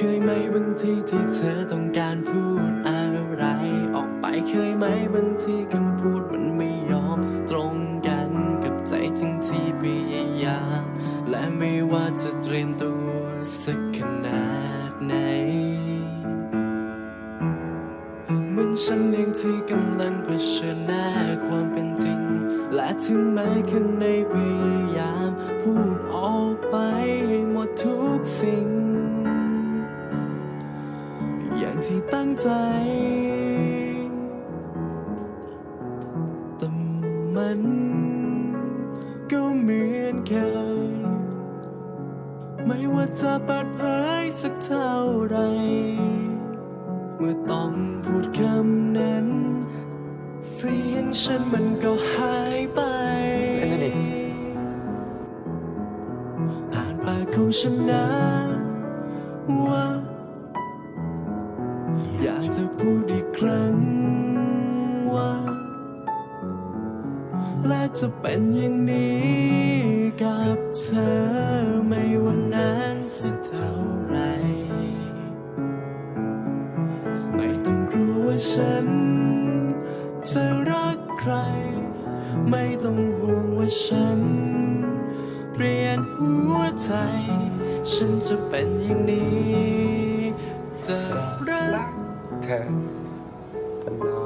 คยไหมบางทีที่เธอต้องการพูดอะไร ออกไปเคยไหมบางทีคำพูดมันไม่ยอมตรงกันกับใจจริงที่พยายาม และไม่ว่าจะเตรียมตัวสักขนาดไหนเหมือนฉันเองที่กำลังเผชิญหน้าความเป็นจริง และถึงแม้ข้างในพยายามพูด อย่างที่ตั้งใจ แต่มันก็เหมือนเคย ไม่ว่าจะเปิดเผยสักเท่าไร เมื่อต้องพูดคำนั้น เสียงฉันมันก็หายไปเล่นด้วยดิอ่านปากของฉันนะว่า อยากจะพูดอีกครั้งว่า และจะเป็นอย่างนี้กับเธอไม่ว่านานสักเท่าไร ไม่ต้องกลัวว่าฉัน จะรักใคร ไม่ต้องห่วงว่าฉัน เปลี่ยนหัวใจ ฉันจะเป็นอย่างนี้ จะรักเธอตลอดไป